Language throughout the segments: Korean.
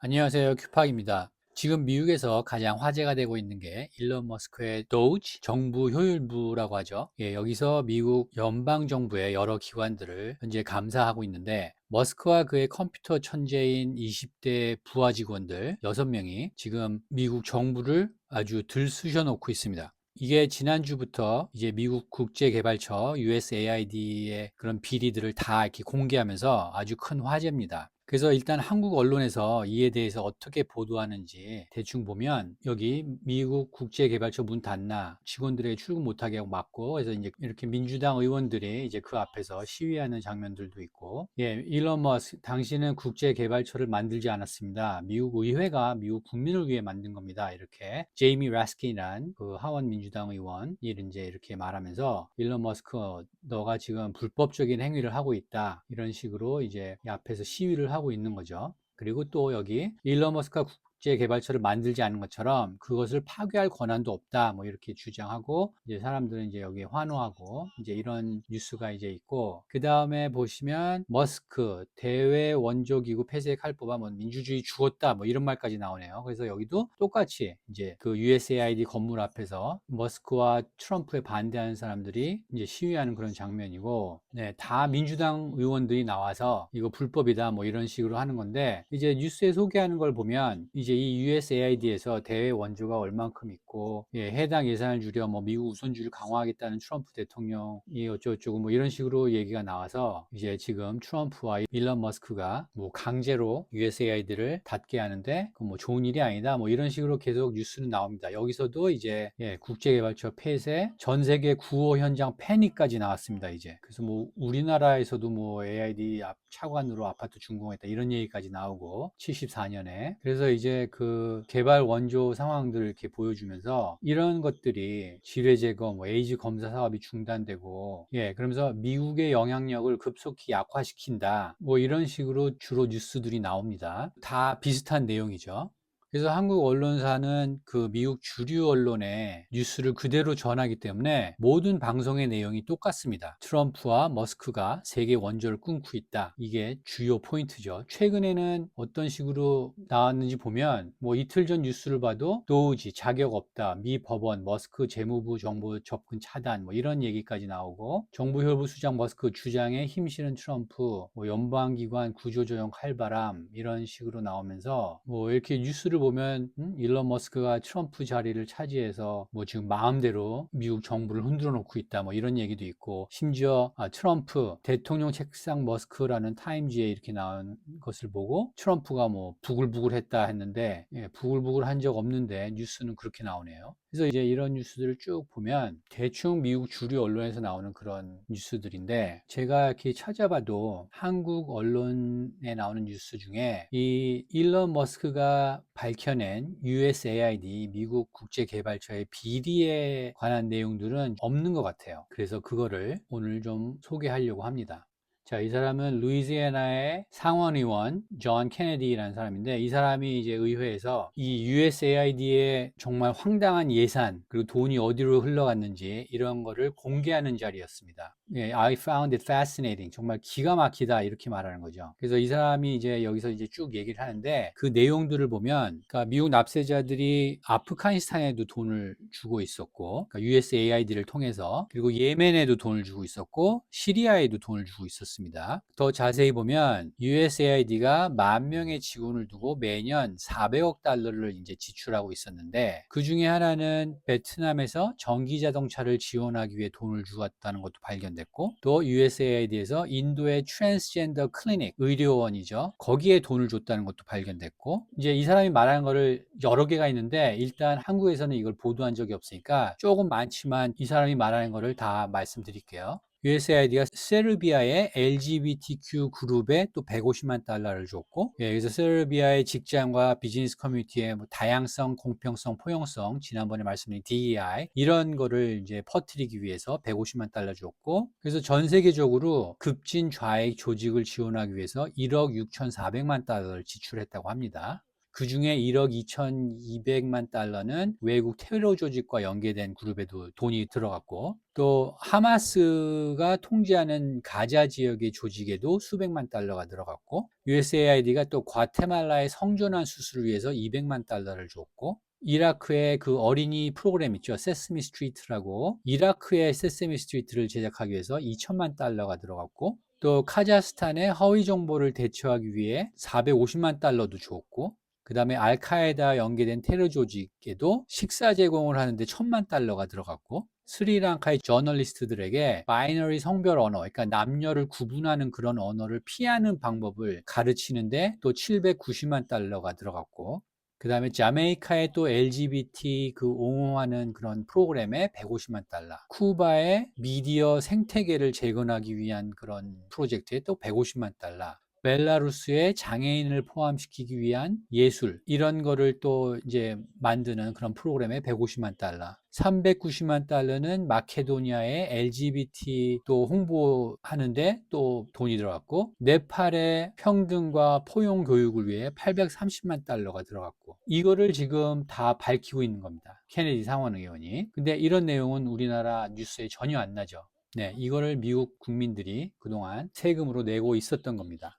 안녕하세요. 큐팍입니다. 지금 미국에서 가장 화제가 되고 있는 게 일론 머스크의 도지 정부 효율부라고 하죠. 예, 여기서 미국 연방 정부의 여러 기관들을 현재 감사하고 있는데 머스크와 그의 컴퓨터 천재인 20대 부하 직원들 6명이 지금 미국 정부를 아주 들쑤셔 놓고 있습니다. 이게 지난주부터 이제 미국 국제개발처 USAID의 그런 비리들을 다 이렇게 공개하면서 아주 큰 화제입니다. 그래서 일단 한국 언론에서 이에 대해서 어떻게 보도하는지 대충 보면 여기 미국 국제개발처 문 닫나 직원들에게 출근 못하게 막고 그래서 이제 이렇게 민주당 의원들이 이제 그 앞에서 시위하는 장면들도 있고 예, 일론 머스 당신은 국제개발처를 만들지 않았습니다. 미국 의회가 미국 국민을 위해 만든 겁니다. 이렇게 제이미 라스킨이란 그 하원 민주당 의원이 이제 이렇게 말하면서 일론 머스크 너가 지금 불법적인 행위를 하고 있다 이런 식으로 이제 이 앞에서 시위를 하고 있는 거죠. 그리고 또 여기 일론 머스크가 개발처를 만들지 않은 것처럼 그것을 파괴할 권한도 없다. 뭐 이렇게 주장하고 이제 사람들은 이제 여기에 환호하고 이제 이런 뉴스가 이제 있고 그 다음에 보시면 머스크 대외 원조 기구 폐쇄 칼법아 뭐 민주주의 죽었다 뭐 이런 말까지 나오네요. 그래서 여기도 똑같이 이제 그 USAID 건물 앞에서 머스크와 트럼프에 반대하는 사람들이 이제 시위하는 그런 장면이고 네, 다 민주당 의원들이 나와서 이거 불법이다 뭐 이런 식으로 하는 건데 이제 뉴스에 소개하는 걸 보면 이제 이제 이 USAID에서 대외 원조가 얼만큼 있고 예, 해당 예산을 줄여 뭐 미국 우선주의를 강화하겠다는 트럼프 대통령이 어쩌고저쩌고 뭐 이런 식으로 얘기가 나와서 이제 지금 트럼프와 일론 머스크가 뭐 강제로 USAID를 닫게 하는데 그 뭐 좋은 일이 아니다 뭐 이런 식으로 계속 뉴스는 나옵니다. 여기서도 이제 예, 국제개발처 폐쇄 전 세계 구호 현장 패닉까지 나왔습니다. 이제 그래서 뭐 우리나라에서도 뭐 AID 앞 차관으로 아파트 준공했다 이런 얘기까지 나오고 74년에 그래서 이제 그 개발 원조 상황들을 이렇게 보여주면서 이런 것들이 지뢰 제거, 뭐 에이즈 검사 사업이 중단되고 예 그러면서 미국의 영향력을 급속히 약화시킨다 뭐 이런 식으로 주로 뉴스들이 나옵니다. 다 비슷한 내용이죠. 그래서 한국 언론사는 그 미국 주류 언론의 뉴스를 그대로 전하기 때문에 모든 방송의 내용이 똑같습니다. 트럼프와 머스크가 세계 원조를 끊고 있다. 이게 주요 포인트죠. 최근에는 어떤 식으로 나왔는지 보면 뭐 이틀 전 뉴스를 봐도 도우지 자격 없다. 미 법원 머스크 재무부 정보 접근 차단 뭐 이런 얘기까지 나오고 정부 혈부 수장 머스크 주장에 힘실은 트럼프 뭐 연방기관 구조 조정 칼바람 이런 식으로 나오면서 뭐 이렇게 뉴스를 뉴스를 보면 음? 일론 머스크가 트럼프 자리를 차지해서 뭐 지금 마음대로 미국 정부를 흔들어 놓고 있다 뭐 이런 얘기도 있고 심지어 아, 트럼프 대통령 책상 머스크라는 타임지에 이렇게 나온 것을 보고 트럼프가 뭐 부글부글 했다 했는데 예, 부글부글 한 적 없는데 뉴스는 그렇게 나오네요. 그래서 이제 이런 뉴스들을 쭉 보면 대충 미국 주류 언론에서 나오는 그런 뉴스들인데 제가 이렇게 찾아봐도 한국 언론에 나오는 뉴스 중에 이 일론 머스크가 밝혀낸 USAID 미국 국제개발처의 비리에 관한 내용들은 없는 것 같아요. 그래서 그거를 오늘 좀 소개하려고 합니다. 자, 이 사람은 루이지애나의 상원의원 존 케네디라는 사람인데 이 사람이 이제 의회에서 이 USAID의 정말 황당한 예산 그리고 돈이 어디로 흘러갔는지 이런 거를 공개하는 자리였습니다. 예, I found it fascinating. 정말 기가 막히다 이렇게 말하는 거죠. 그래서 이 사람이 이제 여기서 이제 쭉 얘기를 하는데 그 내용들을 보면 그러니까 미국 납세자들이 아프가니스탄에도 돈을 주고 있었고 그러니까 USAID를 통해서 그리고 예멘에도 돈을 주고 있었고 시리아에도 돈을 주고 있었습니다. 더 자세히 보면 USAID가 만 명의 직원을 두고 매년 400억 달러를 이제 지출하고 있었는데 그 중에 하나는 베트남에서 전기 자동차를 지원하기 위해 돈을 주었다는 것도 발견 됐고 또 USAID에서 인도의 트랜스젠더 클리닉 의료원이죠. 거기에 돈을 줬다는 것도 발견됐고 이제 이 사람이 말하는 거를 여러 개가 있는데 일단 한국에서는 이걸 보도한 적이 없으니까 조금 많지만 이 사람이 말하는 거를 다 말씀드릴게요. USAID가 세르비아의 LGBTQ 그룹에 또 150만 달러를 줬고, 예, 그래서 세르비아의 직장과 비즈니스 커뮤니티의 뭐 다양성, 공평성, 포용성, 지난번에 말씀드린 DEI 이런 거를 이제 퍼뜨리기 위해서 150만 달러 줬고, 그래서 전 세계적으로 급진 좌익 조직을 지원하기 위해서 1억 6,400만 달러를 지출했다고 합니다. 그 중에 1억 2,200만 달러는 외국 테러 조직과 연계된 그룹에도 돈이 들어갔고 또 하마스가 통제하는 가자 지역의 조직에도 수백만 달러가 들어갔고 USAID가 또 과테말라의 성전환 수술을 위해서 200만 달러를 줬고 이라크의 그 어린이 프로그램 있죠. 세스미 스트리트라고 이라크의 세스미 스트리트를 제작하기 위해서 2천만 달러가 들어갔고 또 카자흐스탄의 허위 정보를 대처하기 위해 450만 달러도 주었고 그 다음에 알카에다 연계된 테러 조직에도 식사 제공을 하는데 천만 달러가 들어갔고 스리랑카의 저널리스트들에게 바이너리 성별 언어, 그러니까 남녀를 구분하는 그런 언어를 피하는 방법을 가르치는데 또 790만 달러가 들어갔고 그 다음에 자메이카의 또 LGBT 그 옹호하는 그런 프로그램에 150만 달러. 쿠바의 미디어 생태계를 재건하기 위한 그런 프로젝트에 또 150만 달러. 벨라루스의 장애인을 포함시키기 위한 예술 이런 거를 또 이제 만드는 그런 프로그램에 150만 달러 390만 달러는 마케도니아의 LGBT 또 홍보하는데 또 돈이 들어갔고 네팔의 평등과 포용 교육을 위해 830만 달러가 들어갔고 이거를 지금 다 밝히고 있는 겁니다. 케네디 상원 의원이. 근데 이런 내용은 우리나라 뉴스에 전혀 안 나죠. 네, 이거를 미국 국민들이 그동안 세금으로 내고 있었던 겁니다.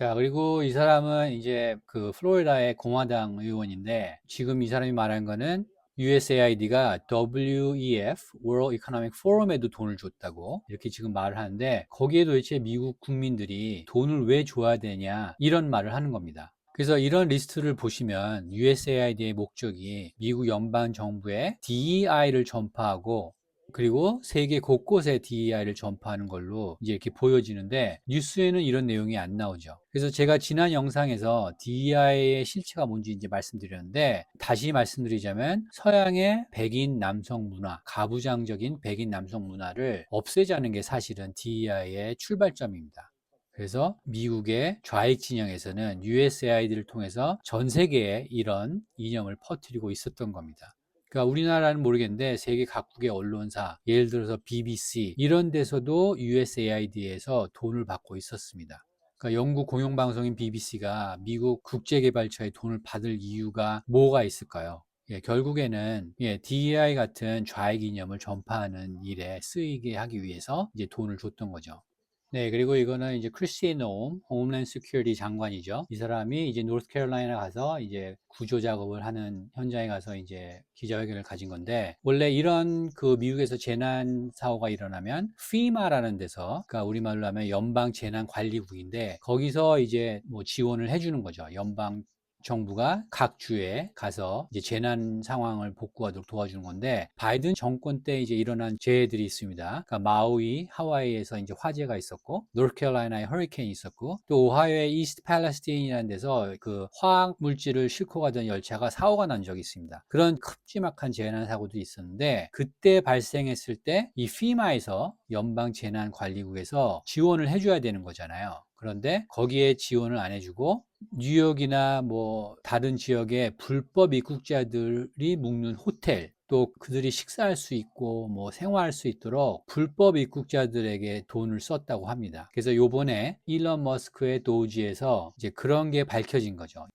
자, 그리고 이 사람은 이제 그 플로리다의 공화당 의원인데 지금 이 사람이 말한 거는 USAID가 WEF World Economic Forum에도 돈을 줬다고 이렇게 지금 말을 하는데 거기에 도대체 미국 국민들이 돈을 왜 줘야 되냐 이런 말을 하는 겁니다. 그래서 이런 리스트를 보시면 USAID의 목적이 미국 연방 정부의 DEI를 전파하고 그리고 세계 곳곳에 DEI를 전파하는 걸로 이제 이렇게 보여지는데 뉴스에는 이런 내용이 안 나오죠. 그래서 제가 지난 영상에서 DEI의 실체가 뭔지 이제 말씀드렸는데 다시 말씀드리자면 서양의 백인 남성 문화, 가부장적인 백인 남성 문화를 없애자는 게 사실은 DEI의 출발점입니다. 그래서 미국의 좌익 진영에서는 USAID를 통해서 전 세계에 이런 이념을 퍼뜨리고 있었던 겁니다. 그러니까 우리나라는 모르겠는데 세계 각국의 언론사, 예를 들어서 BBC 이런 데서도 USAID에서 돈을 받고 있었습니다. 그러니까 영국 공영방송인 BBC가 미국 국제개발처에 돈을 받을 이유가 뭐가 있을까요? 예, 결국에는 예, DEI 같은 좌익 이념을 전파하는 일에 쓰이게 하기 위해서 이제 돈을 줬던 거죠. 네, 그리고 이거는 이제 크리스티 노움, 홈랜드 시큐리티 장관이죠. 이 사람이 이제 노스캐롤라이나 가서 이제 구조 작업을 하는 현장에 가서 이제 기자회견을 가진 건데 원래 이런 그 미국에서 재난 사고가 일어나면 FEMA라는 데서 그러니까 우리말로 하면 연방 재난 관리국인데 거기서 이제 뭐 지원을 해주는 거죠. 연방 정부가 각 주에 가서 이제 재난 상황을 복구하도록 도와주는 건데 바이든 정권 때 이제 일어난 재해들이 있습니다. 그러니까 마우이, 하와이에서 이제 화재가 있었고 노스캐롤라이나에 허리케인이 있었고 또 오하이오의 이스트 팔레스틴이라는 데서 그 화학 물질을 싣고 가던 열차가 사고가 난 적이 있습니다. 그런 큼지막한 재난 사고도 있었는데 그때 발생했을 때 이 피마에서 연방 재난 관리국에서 지원을 해줘야 되는 거잖아요. 그런데 거기에 지원을 안 해주고 뉴욕이나 뭐 다른 지역에 불법 입국자들이 묵는 호텔 또 그들이 식사할 수 있고 뭐 생활할 수 있도록 불법 입국자들에게 돈을 썼다고 합니다. 그래서 요번에 일론 머스크의 도지에서 이제 그런 게 밝혀진 거죠.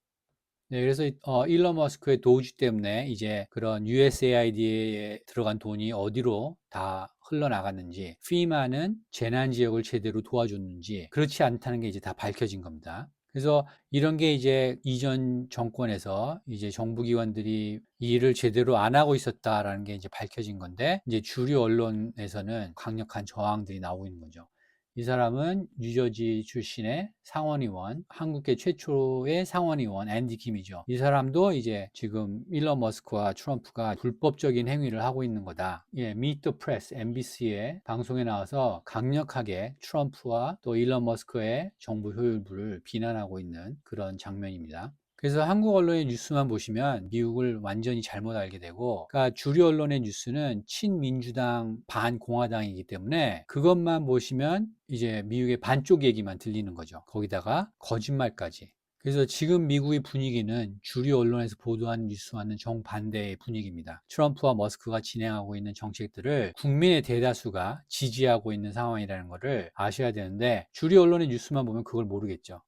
네, 그래서 어, 일론 머스크의 도주 때문에 이제 그런 USAID에 들어간 돈이 어디로 다 흘러나갔는지, 피마는 재난 지역을 제대로 도와줬는지 그렇지 않다는 게 이제 다 밝혀진 겁니다. 그래서 이런 게 이제 이전 정권에서 이제 정부기관들이 이 일을 제대로 안 하고 있었다라는 게 이제 밝혀진 건데 이제 주류 언론에서는 강력한 저항들이 나오고 있는 거죠. 이 사람은 뉴저지 출신의 상원의원, 한국계 최초의 상원의원 앤디 킴이죠. 이 사람도 이제 지금 일론 머스크와 트럼프가 불법적인 행위를 하고 있는 거다. 예, the Press, MBC의 방송에 나와서 강력하게 트럼프와 또 일론 머스크의 정부 효율부를 비난하고 있는 그런 장면입니다. 그래서 한국 언론의 뉴스만 보시면 미국을 완전히 잘못 알게 되고 그러니까 주류 언론의 뉴스는 친민주당 반공화당이기 때문에 그것만 보시면 이제 미국의 반쪽 얘기만 들리는 거죠. 거기다가 거짓말까지. 그래서 지금 미국의 분위기는 주류 언론에서 보도하는 뉴스와는 정반대의 분위기입니다. 트럼프와 머스크가 진행하고 있는 정책들을 국민의 대다수가 지지하고 있는 상황이라는 것을 아셔야 되는데 주류 언론의 뉴스만 보면 그걸 모르겠죠.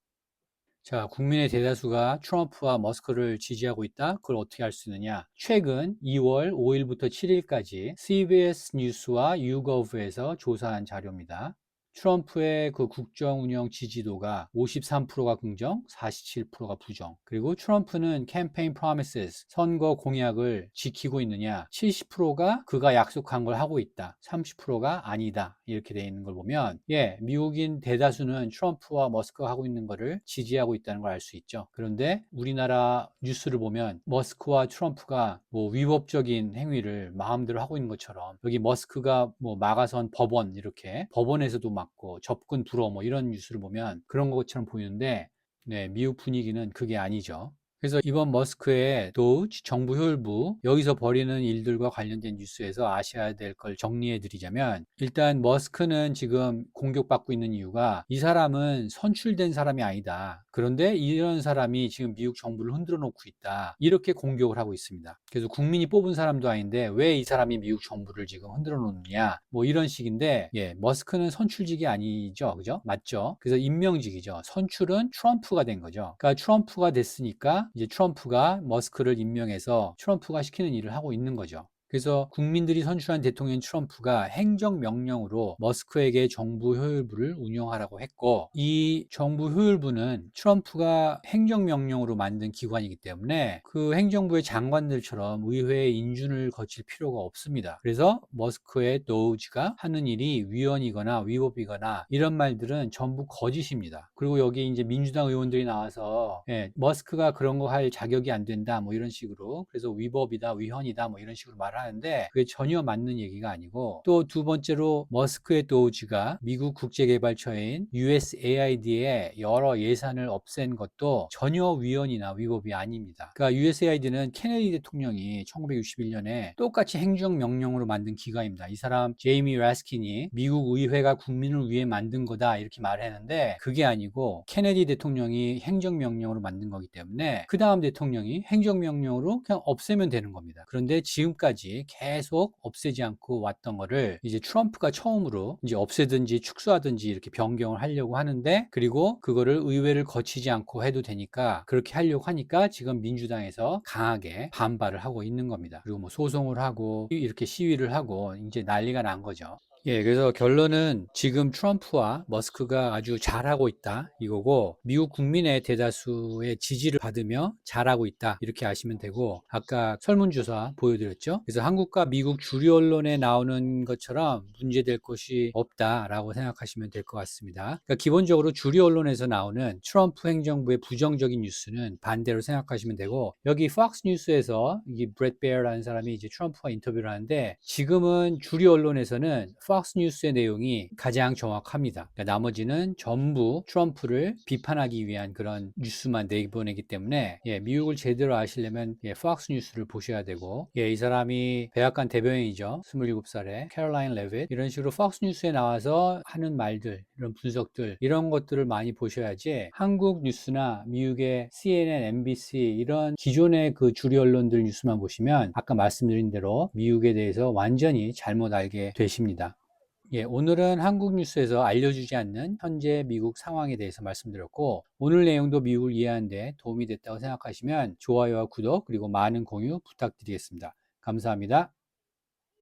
자, 국민의 대다수가 트럼프와 머스크를 지지하고 있다. 그걸 어떻게 알 수 있느냐? 최근 2월 5일부터 7일까지 CBS 뉴스와 YouGov에서 조사한 자료입니다. 트럼프의 그 국정 운영 지지도가 53%가 긍정, 47%가 부정. 그리고 트럼프는 캠페인 프로미스 선거 공약을 지키고 있느냐? 70%가 그가 약속한 걸 하고 있다. 30%가 아니다. 이렇게 돼 있는 걸 보면 예, 미국인 대다수는 트럼프와 머스크가 하고 있는 거를 지지하고 있다는 걸 알 수 있죠. 그런데 우리나라 뉴스를 보면 머스크와 트럼프가 뭐 위법적인 행위를 마음대로 하고 있는 것처럼 여기 머스크가 뭐 마가선 법원 이렇게 법원에서도 맞고 접근 불허 뭐 이런 뉴스를 보면 그런 것처럼 보이는데 네, 미국 분위기는 그게 아니죠. 그래서 이번 머스크의 도우치 정부 효율부 여기서 벌이는 일들과 관련된 뉴스에서 아셔야 될 걸 정리해 드리자면 일단 머스크는 지금 공격받고 있는 이유가 이 사람은 선출된 사람이 아니다. 그런데 이런 사람이 지금 미국 정부를 흔들어 놓고 있다. 이렇게 공격을 하고 있습니다. 그래서 국민이 뽑은 사람도 아닌데 왜 이 사람이 미국 정부를 지금 흔들어 놓느냐. 뭐 이런 식인데 예, 머스크는 선출직이 아니죠. 그죠? 맞죠? 그래서 임명직이죠. 선출은 트럼프가 된 거죠. 그러니까 트럼프가 됐으니까 이제 트럼프가 머스크를 임명해서 트럼프가 시키는 일을 하고 있는 거죠. 그래서 국민들이 선출한 대통령 트럼프가 행정명령으로 머스크에게 정부 효율부를 운영하라고 했고 이 정부 효율부는 트럼프가 행정명령으로 만든 기관이기 때문에 그 행정부의 장관들처럼 의회의 인준을 거칠 필요가 없습니다. 그래서 머스크의 노우지가 하는 일이 위헌이거나 위법이거나 이런 말들은 전부 거짓입니다. 그리고 여기 이제 민주당 의원들이 나와서 예, 머스크가 그런 거 할 자격이 안 된다 뭐 이런 식으로 그래서 위법이다 위헌이다 뭐 이런 식으로 말을 하는데 그게 전혀 맞는 얘기가 아니고 또 두 번째로 머스크의 도우지가 미국 국제개발처인 USAID의 여러 예산을 없앤 것도 전혀 위헌이나 위법이 아닙니다. 그러니까 USAID는 케네디 대통령이 1961년에 똑같이 행정명령으로 만든 기관입니다. 이 사람 제이미 라스킨이 미국 의회가 국민을 위해 만든 거다 이렇게 말했는데 그게 아니고 케네디 대통령이 행정명령으로 만든 거기 때문에 그 다음 대통령이 행정명령으로 그냥 없애면 되는 겁니다. 그런데 지금까지 계속 없애지 않고 왔던 거를 이제 트럼프가 처음으로 이제 없애든지 축소하든지 이렇게 변경을 하려고 하는데 그리고 그거를 의회를 거치지 않고 해도 되니까 그렇게 하려고 하니까 지금 민주당에서 강하게 반발을 하고 있는 겁니다. 그리고 뭐 소송을 하고 이렇게 시위를 하고 이제 난리가 난 거죠. 예, 그래서 결론은 지금 트럼프와 머스크가 아주 잘하고 있다 이거고 미국 국민의 대다수의 지지를 받으며 잘하고 있다 이렇게 아시면 되고 아까 설문조사 보여드렸죠. 그래서 한국과 미국 주류 언론에 나오는 것처럼 문제될 것이 없다라고 생각하시면 될 것 같습니다. 그러니까 기본적으로 주류 언론에서 나오는 트럼프 행정부의 부정적인 뉴스는 반대로 생각하시면 되고 여기 팍스 뉴스에서 이 브렛 베어라는 사람이 이제 트럼프와 인터뷰를 하는데 지금은 주류 언론에서는 팍스 뉴스의 내용이 가장 정확합니다. 그러니까 나머지는 전부 트럼프를 비판하기 위한 그런 뉴스만 내보내기 때문에 예, 미국을 제대로 아시려면 예, 팍스 뉴스를 보셔야 되고 예, 이 사람이 백악관 대변인이죠. 27살에 캐롤라인 레빗 이런 식으로 팍스 뉴스에 나와서 하는 말들 이런 분석들 이런 것들을 많이 보셔야지 한국 뉴스나 미국의 CNN, MBC 이런 기존의 그 주류 언론들 뉴스만 보시면 아까 말씀드린 대로 미국에 대해서 완전히 잘못 알게 되십니다. 예, 오늘은 한국 뉴스에서 알려주지 않는 현재 미국 상황에 대해서 말씀드렸고 오늘 내용도 미국을 이해하는 데 도움이 됐다고 생각하시면 좋아요와 구독 그리고 많은 공유 부탁드리겠습니다. 감사합니다.